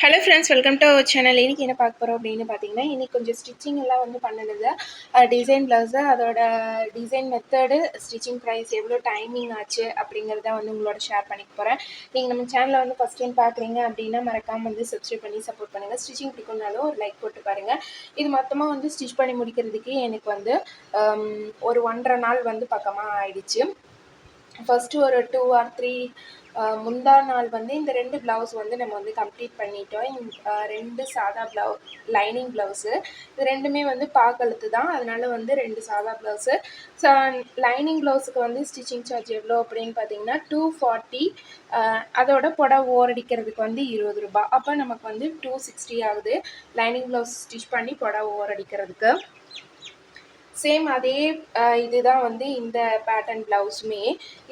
Hello friends welcome to our channel இன்றைக்கி என்ன பார்க்க போகிறோம் அப்படின்னு பார்த்தீங்கன்னா இன்றைக்கி கொஞ்சம் ஸ்டிச்சிங் எல்லாம் வந்து பண்ணுனது டிசைன் ப்ளவுஸு அதோட டிசைன் மெத்தடு ஸ்டிச்சிங் ப்ரைஸ் எவ்வளோ டைமிங் ஆச்சு அப்படிங்கிறத வந்து உங்களோட ஷேர் பண்ணிக்க போகிறேன் நீங்கள் நம்ம சேனலில் வந்து ஃபஸ்ட் டைம் பார்க்குறீங்க அப்படின்னா மறக்காமல் வந்து சப்ஸ்கிரைப் பண்ணி சப்போர்ட் பண்ணுங்கள் ஸ்டிச்சிங் பிடிக்கும்னாலும் ஒரு லைக் போட்டு பாருங்கள் இது மொத்தமாக வந்து ஸ்டிச் பண்ணி முடிக்கிறதுக்கு எனக்கு வந்து ஒரு ஒன்றரை நாள் வந்து பக்கமாக ஆயிடுச்சு. ஃபஸ்ட்டு ஒரு டூ ஆர் த்ரீ முந்தா நாள் வந்து இந்த ரெண்டு ப்ளவுஸ் வந்து நம்ம வந்து கம்ப்ளீட் பண்ணிட்டோம். ரெண்டு சாதா ப்ளவு லைனிங் ப்ளவுஸு இது ரெண்டுமே வந்து பாக்கழுத்து தான். அதனால வந்து ரெண்டு சாதா ப்ளவுஸு ஸோ லைனிங் ப்ளவுஸுக்கு வந்து ஸ்டிச்சிங் சார்ஜ் எவ்வளோ அப்படின்னு பார்த்தீங்கன்னா டூ ஃபார்ட்டி அதோட புடவை ஓரடிக்கிறதுக்கு வந்து இருபது ரூபா அப்போ நமக்கு வந்து டூ சிக்ஸ்டி ஆகுது. லைனிங் ப்ளவுஸ் ஸ்டிச் பண்ணி புடவை ஓரடிக்கிறதுக்கு. சேம் அதே இதுதான் வந்து இந்த பேட்டர்ன் ப்ளவுஸுமே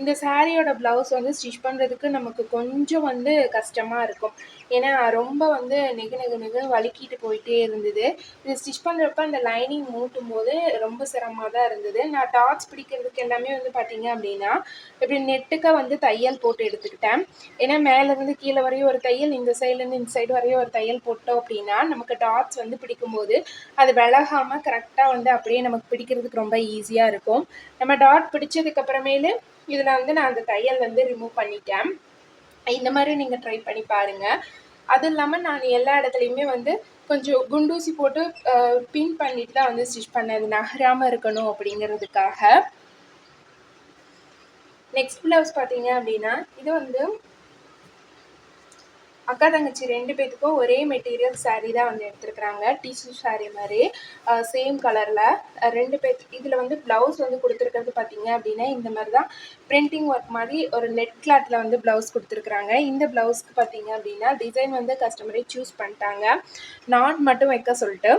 இந்த சாரியோட ப்ளவுஸ் வந்து ஸ்டிச் பண்ணுறதுக்கு நமக்கு கொஞ்சம் வந்து கஷ்டமாக இருக்கும். ஏன்னா ரொம்ப வந்து நெகு நெகு நெகு வலுக்கிட்டு போயிட்டே இருந்தது. இது ஸ்டிச் பண்ணுறப்ப அந்த லைனிங் மூட்டும் போது ரொம்ப சிரமமாக தான் இருந்தது. நான் டாட்ஸ் பிடிக்கிறதுக்கு எல்லாமே வந்து பார்த்தீங்க அப்படின்னா இப்படி நெட்டுக்க வந்து தையல் போட்டு எடுத்துக்கிட்டேன். ஏன்னா மேலேருந்து கீழே வரையும் ஒரு தையல் இந்த சைட்லேருந்து இந்த சைடு வரையும் ஒரு தையல் போட்டோம் அப்படின்னா நமக்கு டாட்ஸ் வந்து பிடிக்கும்போது அது விலகாமல் கரெக்டாக வந்து அப்படியே நமக்கு பிடிக்கிறதுக்கு ரொம்ப ஈஸியாக இருக்கும். நம்ம டாட் பிடிச்சதுக்கப்புறமேலு இதில் வந்து நான் அந்த தையல் வந்து ரிமூவ் பண்ணிட்டேன். இந்த மாதிரி நீங்கள் ட்ரை பண்ணி பாருங்கள் அதுவும் இல்லாமல் நான் எல்லா இடத்துலையுமே வந்து கொஞ்சம் குண்டூசி போட்டு பின் பண்ணிட்டு தான் வந்து ஸ்டிச் பண்ணேன். அது நகராமல் இருக்கணும் அப்படிங்கிறதுக்காக. நெக்ஸ்ட் ப்ளவுஸ் பார்த்தீங்க அப்படின்னா இது வந்து அக்கா தங்கச்சி ரெண்டு பேத்துக்கும் ஒரே மெட்டீரியல் சாரீ தான் வந்து எடுத்துருக்குறாங்க. டிஷ்யூ சாரீ மாதிரி. சேம் கலரில் ரெண்டு பேத்து இதில் வந்து ப்ளவுஸ் வந்து கொடுத்துருக்கிறது பார்த்தீங்க அப்படின்னா இந்த மாதிரி தான். பிரிண்டிங் ஒர்க் மாதிரி ஒரு நெட் கிளாத்தில் வந்து ப்ளவுஸ் கொடுத்துருக்குறாங்க. இந்த ப்ளவுஸ்க்கு பார்த்தீங்க அப்படின்னா டிசைன் வந்து கஸ்டமரே சூஸ் பண்ணிட்டாங்க. நாட் மட்டும் வைக்க சொல்லிட்டு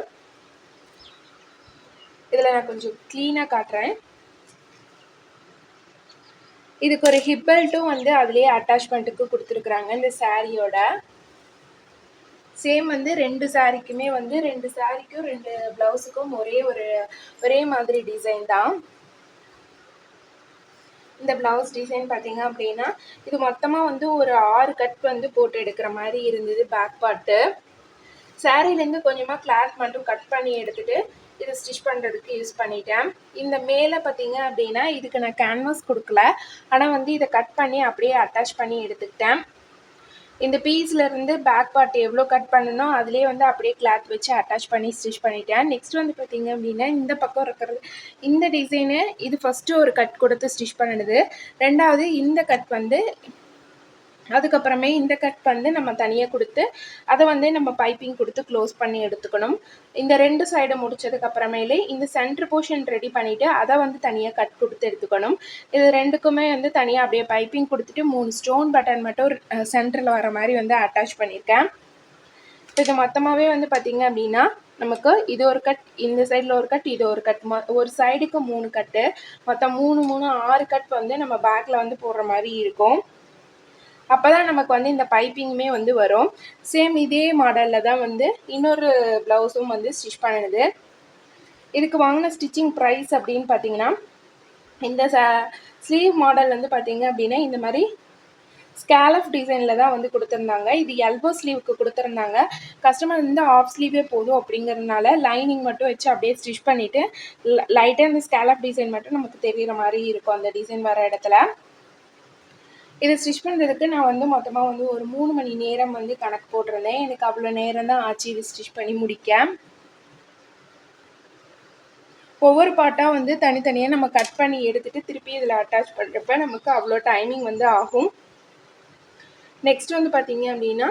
இதில் நான் கொஞ்சம் க்ளீனாக காட்டுறேன். இதுக்கு ஒரு ஹிப் பெல்ட்டும் வந்து அதுலேயே அட்டாச்மெண்ட்டுக்கு கொடுத்துருக்குறாங்க இந்த சாரியோட சேம் வந்து ரெண்டு சாரிக்குமே வந்து ரெண்டு சாரிக்கும் ரெண்டு ப்ளவுஸுக்கும் ஒரே ஒரு ஒரே மாதிரி டிசைன் தான். இந்த ப்ளவுஸ் டிசைன் பார்த்தீங்க அப்படின்னா இது மொத்தமாக வந்து ஒரு ஆறு கட் வந்து போட்டு எடுக்கிற மாதிரி இருந்தது பேக் பார்ட்டு சாரீலேருந்து கொஞ்சமாக கிளாத் மட்டும் கட் பண்ணி எடுத்துகிட்டு இதை ஸ்டிச் பண்ணுறதுக்கு யூஸ் பண்ணிட்டேன். இந்த மேலே பார்த்தீங்க அப்படின்னா இதுக்கு நான் கேன்வாஸ் கொடுக்கல. ஆனால் வந்து இதை கட் பண்ணி அப்படியே அட்டாச் பண்ணி எடுத்துக்கிட்டேன். இந்த பீஸ்லேருந்து பேக் பார்ட் எவ்வளோ கட் பண்ணணும் அதுலேயே வந்து அப்படியே கிளாத் வச்சு அட்டாச் பண்ணி ஸ்டிச் பண்ணிட்டேன். நெக்ஸ்ட் வந்து பார்த்தீங்க அப்படின்னா இந்த பக்கம் இருக்கிறது இந்த டிசைனு இது ஃபஸ்ட்டு ஒரு கட் கொடுத்து ஸ்டிச் பண்ணுது. ரெண்டாவது இந்த கட் வந்து அதுக்கப்புறமே இந்த கட் வந்து நம்ம தனியாக கொடுத்து அதை வந்து நம்ம பைப்பிங் கொடுத்து க்ளோஸ் பண்ணி எடுத்துக்கணும். இந்த ரெண்டு சைடு முடிச்சதுக்கப்புறமேலே இந்த சென்டர் போர்ஷன் ரெடி பண்ணிவிட்டு அதை வந்து தனியாக கட் கொடுத்து எடுத்துக்கணும். இது ரெண்டுக்குமே வந்து தனியாக அப்படியே பைப்பிங் கொடுத்துட்டு மூணு ஸ்டோன் பட்டன் மட்டும் சென்டரில் வர மாதிரி வந்து அட்டாச் பண்ணியிருக்கேன் இது மொத்தமாகவே வந்து பார்த்திங்க அப்படின்னா நமக்கு இது ஒரு கட் இந்த சைடில் ஒரு கட் இது ஒரு கட் ஒரு சைடுக்கு மூணு கட்டு மொத்தம் மூணு மூணு ஆறு கட் வந்து நம்ம பேக்கில் வந்து போடுற மாதிரி இருக்கும். அப்போ தான் நமக்கு வந்து இந்த பைப்பிங்குமே வந்து வரும். சேம் இதே மாடலில் தான் வந்து இன்னொரு ப்ளவுஸும் வந்து ஸ்டிச் பண்ணுது. இதுக்கு வாங்கின ஸ்டிச்சிங் ப்ரைஸ் அப்படின்னு பார்த்தீங்கன்னா இந்த ச ஸ்லீவ் மாடல் வந்து பார்த்தீங்க அப்படின்னா இந்த மாதிரி ஸ்கேலப் டிசைனில் தான் வந்து கொடுத்துருந்தாங்க. இது எல்போ ஸ்லீவுக்கு கொடுத்துருந்தாங்க. கஸ்டமர் வந்து ஆஃப் ஸ்லீவே போதும் அப்படிங்கிறதுனால லைனிங் மட்டும் வச்சு அப்படியே ஸ்டிச் பண்ணிவிட்டு லைட்டாக இந்த ஸ்கேலப் டிசைன் மட்டும் நமக்கு தெரிகிற மாதிரி இருக்கும் அந்த டிசைன் வர இடத்துல. இதை ஸ்டிச் பண்ணுறதுக்கு நான் வந்து மொத்தமாக வந்து ஒரு மூணு மணி நேரம் வந்து கணக்கு போட்டிருந்தேன். எனக்கு அவ்வளோ நேரம் தான் ஆச்சு இது ஸ்டிச் பண்ணி முடிக்க. ஒவ்வொரு பாட்டாக வந்து தனித்தனியாக நம்ம கட் பண்ணி எடுத்துட்டு திருப்பி இதில் அட்டாச் பண்ணுறப்ப நமக்கு அவ்வளோ டைமிங் வந்து ஆகும். நெக்ஸ்ட் வந்து பார்த்தீங்க அப்படின்னா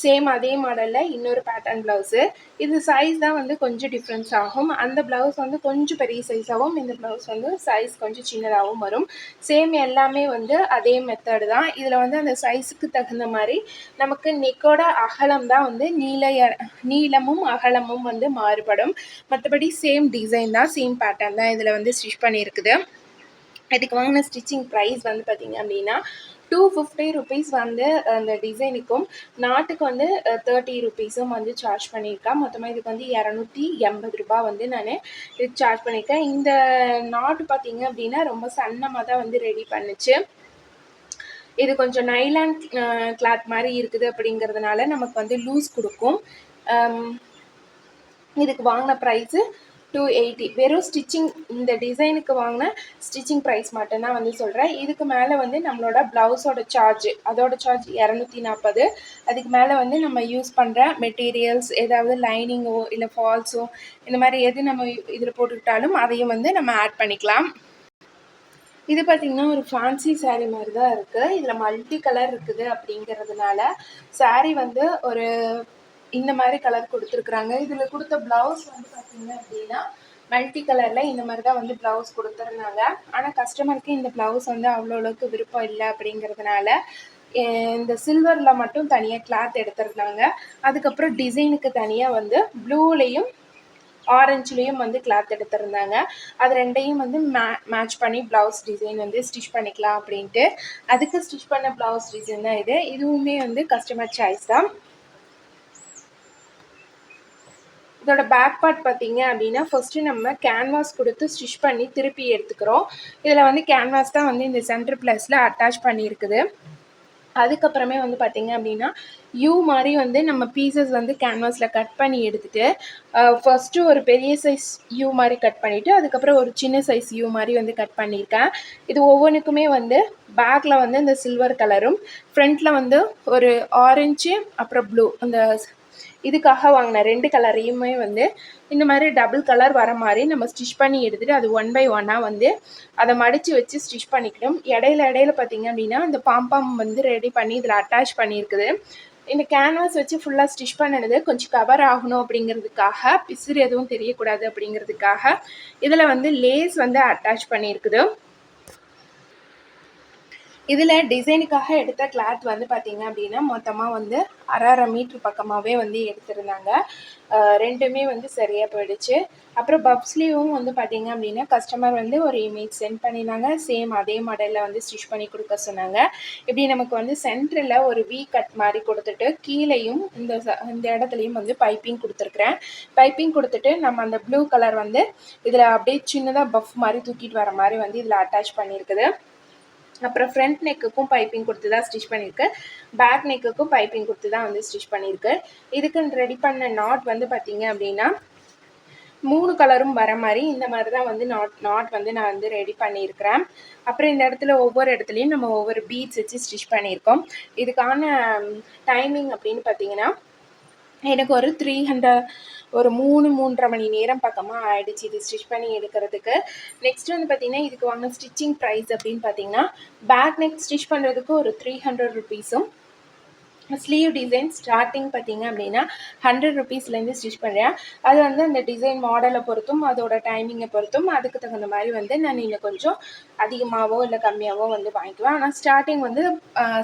சேம் அதே மாடலில் இன்னொரு பேட்டர்ன் ப்ளவுஸு இது சைஸ் தான் வந்து கொஞ்சம் டிஃப்ரென்ஸ் ஆகும். அந்த ப்ளவுஸ் வந்து கொஞ்சம் பெரிய சைஸாகவும் இந்த ப்ளவுஸ் வந்து சைஸ் கொஞ்சம் சின்னதாகவும் வரும். சேம் எல்லாமே வந்து அதே மெத்தடு தான். இதில் வந்து அந்த சைஸுக்கு தகுந்த மாதிரி நமக்கு நெக்கோட அகலம் தான் வந்து நீல நீளமும் அகலமும் வந்து மாறுபடும். மற்றபடி சேம் டிசைன் தான் சேம் பேட்டர்ன் தான் இதில் வந்து ஸ்டிச் பண்ணியிருக்குது. இதுக்கு வாங்கின ஸ்டிச்சிங் ப்ரைஸ் வந்து பார்த்தீங்க அப்படின்னா டூ ஃபிஃப்டி ருபீஸ் வந்து அந்த டிசைனுக்கும் நாட்டுக்கு வந்து தேர்ட்டி ருபீஸும் வந்து சார்ஜ் பண்ணியிருக்கேன் மொத்தமாக இதுக்கு வந்து இரநூத்தி எண்பது ரூபாய் வந்து நான் சார்ஜ் பண்ணியிருக்கேன். இந்த நாட்டு பார்த்தீங்க அப்படின்னா ரொம்ப சன்னமாக தான் வந்து ரெடி பண்ணுச்சு. இது கொஞ்சம் நைலான் கிளாத் மாதிரி இருக்குது அப்படிங்கிறதுனால நமக்கு வந்து லூஸ் கொடுக்கும். இதுக்கு வாங்கின ப்ரைஸு டூ எயிட்டி வெறும் ஸ்டிச்சிங் இந்த டிசைனுக்கு வாங்கின ஸ்டிச்சிங் ப்ரைஸ் மட்டும்தான் வந்து சொல்கிறேன் இதுக்கு மேலே வந்து நம்மளோட ப்ளவுஸோட சார்ஜ் அதோட சார்ஜ் இரநூத்தி நாற்பது அதுக்கு மேலே வந்து நம்ம யூஸ் பண்ணுற மெட்டீரியல்ஸ் ஏதாவது லைனிங்கோ இல்லை ஃபால்ஸோ இந்த மாதிரி எது நம்ம இதில் போட்டுக்கிட்டாலும் அதையும் வந்து நம்ம ஆட் பண்ணிக்கலாம். இது பார்த்திங்கன்னா ஒரு ஃபேன்சி சாரீ மாதிரி தான் இருக்குது இதில் மல்டி கலர் இருக்குது அப்படிங்கிறதுனால சாரீ வந்து ஒரு இந்த மாதிரி கலர் கொடுத்துருக்குறாங்க. இதில் கொடுத்த ப்ளவுஸ் வந்து பார்த்தீங்க அப்படின்னா மல்டி கலரில் இந்த மாதிரி தான் வந்து ப்ளவுஸ் கொடுத்துருந்தாங்க. ஆனால் கஸ்டமருக்கு இந்த ப்ளவுஸ் வந்து அவ்வளோ அளவுக்கு விருப்பம் இல்லை அப்படிங்கிறதுனால இந்த சில்வரில் மட்டும் தனியாக கிளாத் எடுத்துருந்தாங்க. அதுக்கப்புறம் டிசைனுக்கு தனியாக வந்து ப்ளூலேயும் ஆரஞ்சுலேயும் வந்து கிளாத் எடுத்திருந்தாங்க. அது ரெண்டையும் வந்து மே மேட்ச் பண்ணி ப்ளவுஸ் டிசைன் வந்து ஸ்டிச் பண்ணிக்கலாம் அப்படின்ட்டு. அதுக்கு ஸ்டிச் பண்ண ப்ளவுஸ் டிசைன் தான் இது. இதுவுமே வந்து கஸ்டமர் சாய்ஸ் தான். இதோட பேக் பார்ட் பார்த்தீங்க அப்படின்னா ஃபஸ்ட்டு நம்ம கேன்வாஸ் கொடுத்து ஸ்டிச் பண்ணி திருப்பி எடுத்துக்கிறோம். இதில் வந்து கேன்வாஸ் தான் வந்து இந்த சென்டர் ப்ளஸில் அட்டாச் பண்ணியிருக்குது. அதுக்கப்புறமே வந்து பார்த்திங்க அப்படின்னா யூ மாதிரி வந்து நம்ம பீசஸ் வந்து கேன்வாஸில் கட் பண்ணி எடுத்துகிட்டு ஃபஸ்ட்டு ஒரு பெரிய சைஸ் யூ மாதிரி கட் பண்ணிவிட்டு அதுக்கப்புறம் ஒரு சின்ன சைஸ் யூ மாதிரி வந்து கட் பண்ணியிருக்கேன். இது ஒவ்வொன்றுக்குமே வந்து பேக்கில் வந்து இந்த சில்வர் கலரும் ஃப்ரண்ட்டில் வந்து ஒரு ஆரஞ்சு அப்புறம் ப்ளூ அந்த இதுக்காக வாங்கின ரெண்டு கலரையுமே வந்து இந்த மாதிரி டபுள் கலர் வர மாதிரி நம்ம ஸ்டிச் பண்ணி எடுத்துகிட்டு அது ஒன் பை ஒன்னாக வந்து அதை மடித்து வச்சு ஸ்டிச் பண்ணிக்கணும். இடையில இடையில பார்த்திங்க அப்படின்னா இந்த பாம்பாம் வந்து ரெடி பண்ணி இதில் அட்டாச் பண்ணியிருக்குது. இந்த கேன்வாஸ் வச்சு ஃபுல்லாக ஸ்டிச் பண்ணினது கொஞ்சம் கவர் ஆகணும் அப்படிங்கிறதுக்காக பிசுறு எதுவும் தெரியக்கூடாது அப்படிங்கிறதுக்காக இதில் வந்து லேஸ் வந்து அட்டாச் பண்ணியிருக்குது. இதில் டிசைனுக்காக எடுத்த கிளாத் வந்து பார்த்திங்க அப்படின்னா மொத்தமாக வந்து அரை அரை மீட்ரு பக்கமாகவே வந்து எடுத்திருந்தாங்க. ரெண்டுமே வந்து சரியாக போயிடுச்சு. அப்புறம் பப்ஸ்லேயும் வந்து பார்த்திங்க அப்படின்னா கஸ்டமர் வந்து ஒரு இமேஜ் சென்ட் பண்ணியிருந்தாங்க சேம் அதே மாடலில் வந்து ஸ்டிச் பண்ணி கொடுக்க சொன்னாங்க. இப்படி நமக்கு வந்து சென்டரில் ஒரு வி கட் மாதிரி கொடுத்துட்டு கீழேயும் இந்த இந்த இடத்துலையும் வந்து பைப்பிங் கொடுத்துருக்குறேன். பைப்பிங் கொடுத்துட்டு நம்ம அந்த ப்ளூ கலர் வந்து இதில் அப்படியே சின்னதாக பஃப் மாதிரி தூக்கிட்டு வர மாதிரி வந்து இதில் அட்டாச் பண்ணியிருக்குது. அப்புறம் ஃப்ரண்ட் நெக்குக்கும் பைப்பிங் கொடுத்து தான் ஸ்டிச் பண்ணியிருக்கு. பேக் நெக்குக்கும் பைப்பிங் கொடுத்து தான் வந்து ஸ்டிச் பண்ணியிருக்கு. இதுக்கு ரெடி பண்ண நாட் வந்து பார்த்தீங்க அப்படின்னா மூணு கலரும் வர மாதிரி இந்த மாதிரி தான் வந்து நாட் நாட் வந்து நான் வந்து ரெடி பண்ணியிருக்கிறேன். அப்புறம் இந்த இடத்துல ஒவ்வொரு இடத்துலையும் நம்ம ஒவ்வொரு பீட்ஸ் வச்சு ஸ்டிச் பண்ணியிருக்கோம். இதுக்கான டைமிங் அப்படின்னு பார்த்தீங்கன்னா எனக்கு ஒரு த்ரீ ஹண்ட்ரட் ஒரு மூணு மூன்றரை மணி நேரம் பக்கமாக ஆயிடுச்சு இது ஸ்டிச் பண்ணி எடுக்கிறதுக்கு. நெக்ஸ்ட் வந்து பார்த்திங்கன்னா இதுக்கு வாங்க ஸ்டிச்சிங் ப்ரைஸ் அப்படின்னு பார்த்தீங்கன்னா பேக் நெக் ஸ்டிச் பண்ணுறதுக்கு ஒரு த்ரீ ஹண்ட்ரட் ருபீஸும் ஸ்லீவ் டிசைன் ஸ்டார்டிங் பார்த்தீங்க அப்படின்னா ஹண்ட்ரட் ருபீஸ்லேருந்து ஸ்டிச் பண்ணுறேன் அது வந்து அந்த டிசைன் மாடலை பொறுத்தும் அதோட டைமிங்கை பொறுத்தும் அதுக்கு தகுந்த மாதிரி வந்து நான் இன்னும் கொஞ்சம் அதிகமாகவோ இல்லை கம்மியாகவோ வந்து வாங்கிக்குவேன் ஆனால் ஸ்டார்டிங் வந்து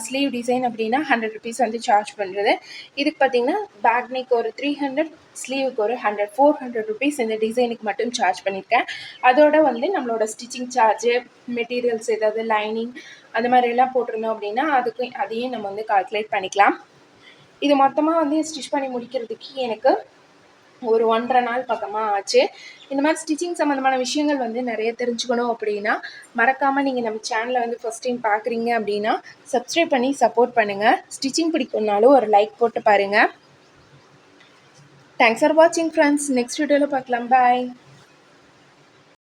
ஸ்லீவ் டிசைன் அப்படின்னா ஹண்ட்ரட் ருபீஸ் வந்து சார்ஜ் பண்ணுறது இதுக்கு பார்த்தீங்கன்னா பேக் நெக் ஒரு த்ரீ ஹண்ட்ரட் ஸ்லீவுக்கு ஒரு ஹண்ட்ரட் ஃபோர் ஹண்ட்ரட் ருபீஸ் இந்த டிசைனுக்கு மட்டும் சார்ஜ் பண்ணியிருக்கேன். அதோட வந்து நம்மளோட ஸ்டிச்சிங் சார்ஜு மெட்டீரியல்ஸ் ஏதாவது லைனிங் அந்த மாதிரிலாம் போட்டிருந்தோம் அப்படின்னா அதுக்கும் அதையும் நம்ம வந்து கால்குலேட் பண்ணிக்கலாம். இது மொத்தமாக வந்து ஸ்டிச் பண்ணி முடிக்கிறதுக்கு எனக்கு ஒரு ஒன்றரை நாள் பக்கமாக ஆச்சு. இந்த மாதிரி ஸ்டிச்சிங் சம்மந்தமான விஷயங்கள் வந்து நிறைய தெரிஞ்சுக்கணும் அப்படின்னா மறக்காமல் நீங்கள் நம்ம சேனலை வந்து ஃபஸ்ட் டைம் பார்க்குறீங்க அப்படின்னா சப்ஸ்கிரைப் பண்ணி சப்போர்ட் பண்ணுங்கள் ஸ்டிச்சிங் பிடிக்கும்னாலும் ஒரு லைக் போட்டு பாருங்கள் தேங்க்ஸ் ஃபார் வாட்சிங் ஃப்ரெண்ட்ஸ் நெக்ஸ்ட் வீடியோவில் பார்க்கலாம். பாய்